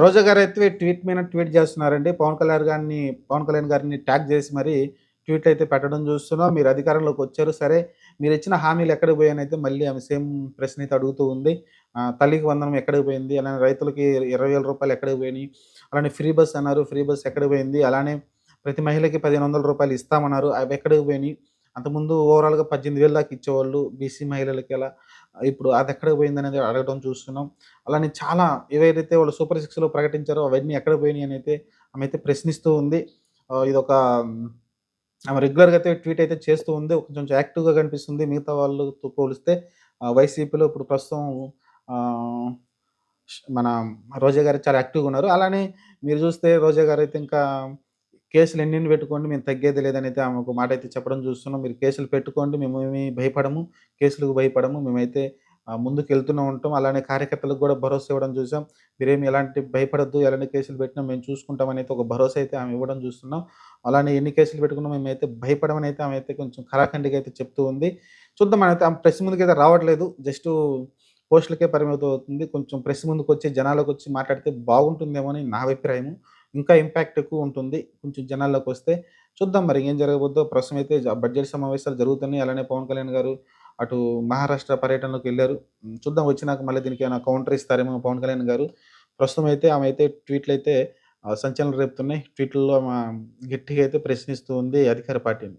రోజా గారు అయితే ట్వీట్ మీద ట్వీట్ చేస్తున్నారండి. పవన్ కళ్యాణ్ గారిని పవన్ కళ్యాణ్ గారిని ట్యాగ్ చేసి మరి ట్వీట్లు అయితే పెట్టడం చూస్తున్నాం. మీరు అధికారంలోకి వచ్చారు సరే. మీరు ఇచ్చిన హామీలు ఎక్కడికి పోయానైతే మళ్ళీ ఆమె సేమ్ ప్రశ్న అయితే అడుగుతూ ఉంది. తల్లికి వందనం ఎక్కడికి పోయింది? అలానే రైతులకి ఇరవై వేల రూపాయలు ఎక్కడికి పోయినాయి? అలానే ఫ్రీ బస్ అన్నారు ఫ్రీ బస్ ఎక్కడికి పోయింది? అలానే ప్రతి మహిళకి పదిహేను వందల రూపాయలు ఇస్తామన్నారు. అవి ఎక్కడికి పోయినాయి? అంతకుముందు ఓవరాల్గా పద్దెనిమిది వేలు దాకా ఇచ్చేవాళ్ళు బీసీ మహిళలకి ఎలా ఇప్పుడు అది ఎక్కడికి పోయింది అనేది అడగడం చూస్తున్నాం. అలానే చాలా ఏవైతే వాళ్ళు సూపర్ సిక్స్లో ప్రకటించారో అవన్నీ ఎక్కడ పోయినాయి అని అయితే ఆమె అయితే ప్రశ్నిస్తూ ఉంది. ఇదొక ఇది ఒక ఆమె రెగ్యులర్గా అయితే ట్వీట్ అయితే చేస్తూ ఉంది. కొంచెం యాక్టివ్గా కనిపిస్తుంది. మిగతా వాళ్ళతో పోలిస్తే వైసీపీలో ఇప్పుడు ప్రస్తుతం మన రోజా గారు చాలా యాక్టివ్గా ఉన్నారు. అలానే మీరు చూస్తే రోజా గారు అయితే ఇంకా కేసులు ఎన్ని పెట్టుకోండి మేము తగ్గేది లేదని అయితే ఆమె ఒక మాట అయితే చెప్పడం చూస్తున్నాం. మీరు కేసులు పెట్టుకోండి మేము ఏమి భయపడము. కేసులకు భయపడము. మేమైతే ముందుకు వెళ్తూనే ఉంటాం. అలానే కార్యకర్తలకు కూడా భరోసా ఇవ్వడం చూసాం. మీరేమి ఎలాంటి భయపడద్దు ఎలాంటి కేసులు పెట్టినా మేము చూసుకుంటామని అయితే ఒక భరోసా అయితే ఆమె ఇవ్వడం చూస్తున్నాం. అలానే ఎన్ని కేసులు పెట్టుకున్నా మేమైతే భయపడమని అయితే ఆమె అయితే కొంచెం ఖరాఖండిగా అయితే చెప్తూ ఉంది. చూద్దాం అయితే ఆమె ప్రెస్ ముందుకు అయితే రావట్లేదు. జస్ట్ పోస్టులకే పరిమితం అవుతుంది. కొంచెం ప్రెస్ ముందుకు వచ్చి జనాలకు వచ్చి మాట్లాడితే బాగుంటుందేమో అని నా అభిప్రాయము. ఇంకా ఇంపాక్ట్ ఎక్కువ ఉంటుంది. కొంచెం జనాల్లోకి వస్తే చూద్దాం మరి ఏం జరగబోద్దో. ప్రస్తుతం అయితే జ- బడ్జెట్ సమావేశాలు జరుగుతున్నాయి. అలానే పవన్ కళ్యాణ్ గారు అటు మహారాష్ట్ర పర్యటనలోకి వెళ్ళారు. ఉమ్, చూద్దాం వచ్చినాక మళ్ళీ దీనికి ఏమైనా కౌంటర్ ఇస్తారేమో పవన్ కళ్యాణ్ గారు. ప్రస్తుతం అయితే ఆమె అయితే ట్వీట్లు అయితే ఆ, సంచలనం రేపుతున్నాయి. ట్వీట్లలో ఆమె గట్టిగా అయితే ప్రశ్నిస్తూ ఉంది అధికార పార్టీని.